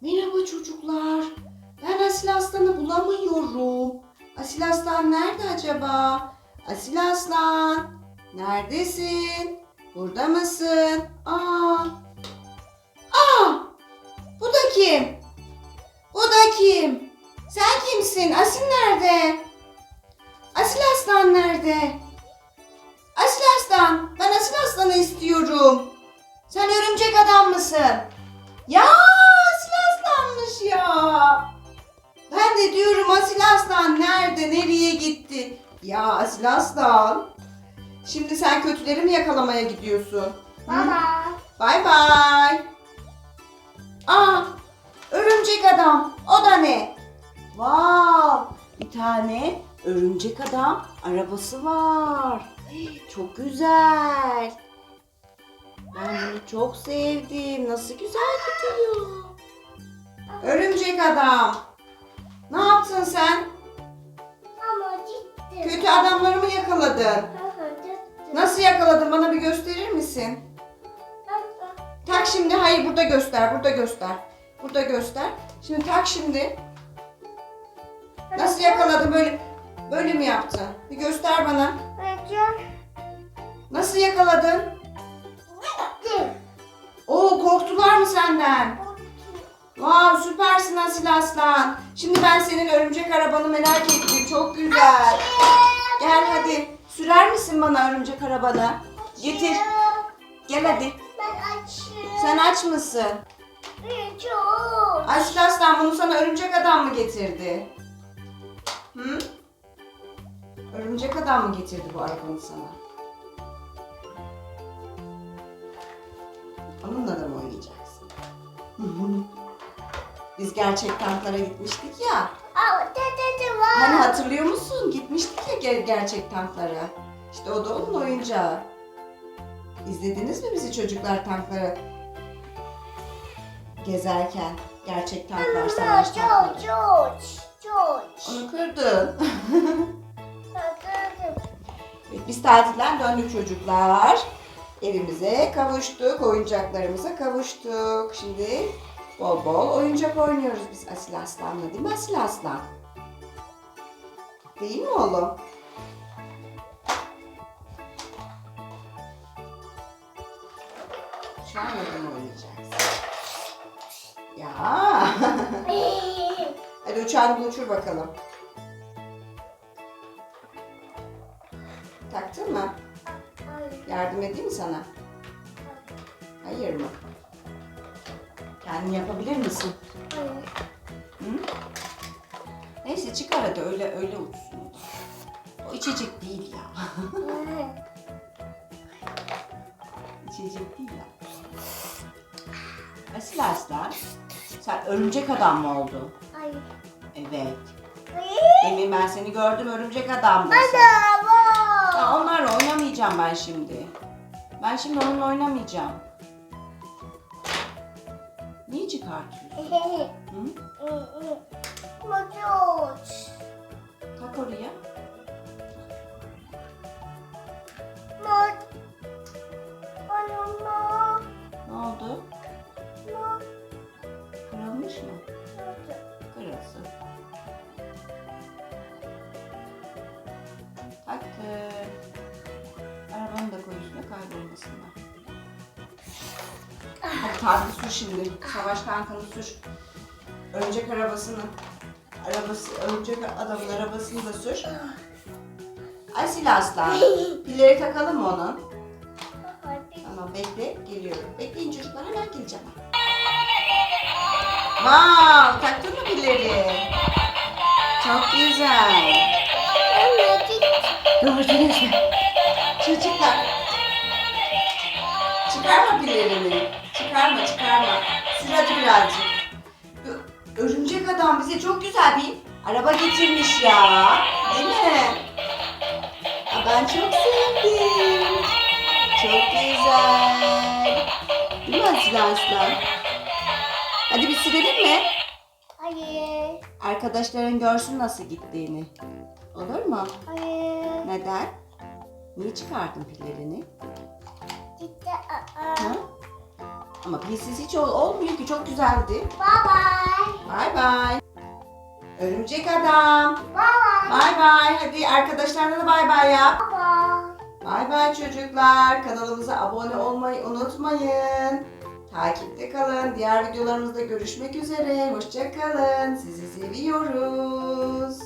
Merhaba çocuklar. Ben Asil Aslan'ı bulamıyorum. Asil Aslan nerede acaba? Asil Aslan, neredesin? Burada mısın? Aa. Aa! Bu da kim? Bu da kim? Sen kimsin? Asil nerede? Asil Aslan nerede? Asil Aslan, ben Asil Aslan'ı istiyorum. Sen örümcek adam mısın? De diyorum Asil Aslan nerede, nereye gitti? Ya Asil Aslan. Şimdi sen kötüleri mi yakalamaya gidiyorsun? Hı? Baba. Bay bay. Aa, örümcek adam. O da ne? Wow, bir tane örümcek adam arabası var. Çok güzel. Ben bunu çok sevdim. Nasıl güzel gidiyor. Örümcek adam. Ne yaptın sen? Ama gitti. Kötü adamları mı yakaladın? Nasıl yakaladın? Bana bir gösterir misin? Tak şimdi. Hayır burada göster. Burada göster. Burada göster. Şimdi tak şimdi. Nasıl yakaladın? Böyle böyle mi yaptın? Bir göster bana. Nasıl yakaladın? Oo korktular mı senden? Vav süpersin Asil Aslan. Şimdi ben senin örümcek arabanı merak ettim. Çok güzel. Gel hadi. Sürer misin bana örümcek arabanı? Getir. Gel hadi. Ben açım. Sen aç mısın? Çok. Asil Aslan bunu sana örümcek adam mı getirdi? Hı? Örümcek adam mı getirdi bu arabanı sana? Onunla da mı oynayacaksın? Biz gerçek tanklara gitmiştik ya. Hani hatırlıyor musun? Gitmiştik ya ger- gerçek tanklara. İşte o da onun oyuncağı. İzlediniz mi bizi çocuklar tanklara gezerken? Gerçek tanklar, savaş tankları. Onu kırdın. Evet, Biz tatilden döndük çocuklar. Evimize kavuştuk, oyuncaklarımıza kavuştuk. Şimdi bol bol oyuncak oynuyoruz biz Asil Aslan'la değil mi Asil Aslan? Değil mi oğlum? Şu an oyun oynayacaksın. Ya. Hadi uçağını uçur bakalım. Taktın mı? Yardım edeyim mi sana? Hayır mı? Kendin yapabilir misin? Hı? Neyse çıkar hadi öyle öyle uçsun. O içecek değil ya. İçecek değil ya. Asil Aslan, sen örümcek adam mı oldun? Hayır. Evet. Demin ben seni gördüm örümcek adamdın sen. Baba. Ya onlarla oynamayacağım ben şimdi. Ben şimdi onunla oynamayacağım. Niye çıkartıyorsun? Hı? Çok. Tak oraya. Mat. Anama. Ne oldu? Kırılmış mı? Kırılsın. Taktım. Arabanı da koy üstüne kaybolmasınlar. Hadi tankı sür şimdi. Savaş tankını sür. Örümcek arabasını. Arabası, örümcek adamın arabasını da sür. Asil aslan. Pilleri takalım mı onun? Tamam bekle geliyorum. Bekleyin çocuklar hemen geleceğim. Wow taktın mı pilleri? Çok güzel. Gördünüz mü? Çocuklar. Çıkarma pillerini. Çıkarma çıkarma. Sür hadi birazcık. Örümcek adam bize çok güzel bir araba getirmiş ya. Değil mi? Aa, ben çok sevdim. Çok güzel. Değil mi Aslı Aslan? Hadi bir sürelim mi? Hayır. Arkadaşların görsün nasıl gittiğini. Olur mu? Hayır. Neden? Niye çıkardın pillerini? Gitti. Ha? Ama pilsiz hiç ol- olmuyor ki çok güzeldi. Bye bye. Bay bay. Örümcek adam. Bye bye. Bay bay. Hadi arkadaşlarına da bay bay yap. Bye bye. Bay bay çocuklar. Kanalımıza abone olmayı unutmayın. Takipte kalın. Diğer videolarımızda görüşmek üzere. Hoşça kalın. Sizi seviyoruz.